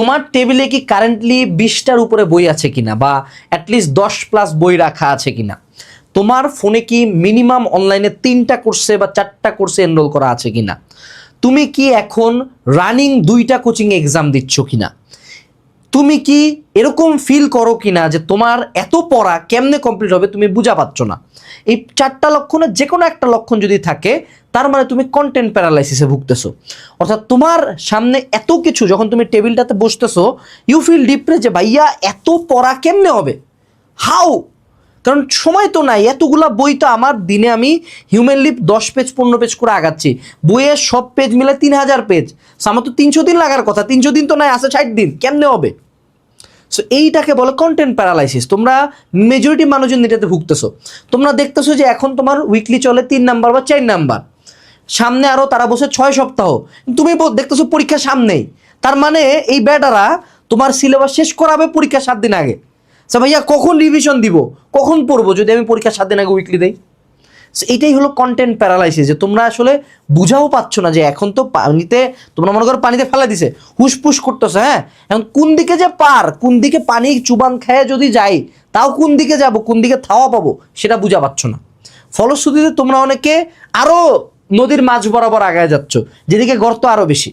তোমার টেবিলে কি কারেন্টলি বিশটার উপরে বই আছে কিনা বা অ্যাটলিস্ট দশ প্লাস বই রাখা আছে কিনা? তোমার ফোনে কি মিনিমাম অনলাইনে তিনটা কোর্সে বা চারটা কোর্সে এনরোল করা আছে কিনা? তুমি কি এখন রানিং দুইটা কোচিং এক্সাম দিচ্ছ কিনা? তুমি কি এরকম ফিল করো কি না যে তোমার এত পড়া কেমনে কমপ্লিট হবে তুমি বুঝা পাচ্ছ না? এই চারটা লক্ষণের যে কোনো একটা লক্ষণ যদি থাকে, তার মানে তুমি কন্টেন্ট প্যারালাইসিসে ভুগতেছো। অর্থাৎ তোমার সামনে এত কিছু, যখন তুমি টেবিলটাতে বসতেছো ইউ ফিল ডিপ্রেস যে ভাইয়া এত পড়া কেমনে হবে? হাউ কারণ সময় তো নাই, এতগুলা বই তো আমার দিনে আমি হিউম্যান লিপ দশ পেজ পনেরো পেজ করে আগাচ্ছি। বইয়ের সব পেজ মিলে তিন হাজার পেজ আমার তো তিনশো দিন লাগার কথা, তিনশো দিন তো নাই, আছে ষাট দিন, কেমনে হবে? সো এইটাকে বলে কন্টেন্ট প্যারালাইসিস তোমরা মেজরিটি মানুষজন এটাতে ভুগতেছো। তোমরা দেখতেছো যে এখন তোমার উইকলি চলে তিন নাম্বার বা চার নাম্বার। সামনে আরও তারা বসে ছয় সপ্তাহ। তুমি দেখতেছো পরীক্ষা সামনেই। তার মানে এই ব্যাটারা তোমার সিলেবাস শেষ করাবে পরীক্ষা সাত দিন আগে। আচ্ছা ভাইয়া কখন রিভিশন দিব? কখন পড়ব? যদি আমি পরীক্ষা সাত দিন আগে উইকলি দেই? So, এইটাই হলো কন্টেন্ট প্যারালাইসিস যে তোমরা আসলে বুঝাও পাচ্ছ না যে এখন তো পানিতে তোমরা মনে করো পানিতে ফেলা দিছে হুসপুস করতেছে হ্যাঁ? এখন কোন দিকে যে পার কোন দিকে পানি চুবান খেয়ে যদি যাই তাও কোন দিকে যাব কোন দিকে থাওয়া পাবো সেটা বুঝা পাচ্ছ না। ফলশ্রুতিতে তোমরা অনেকে আরও নদীর মাঝ বরাবর আগায় যাচ্ছ যেদিকে গর্ত আরও বেশি।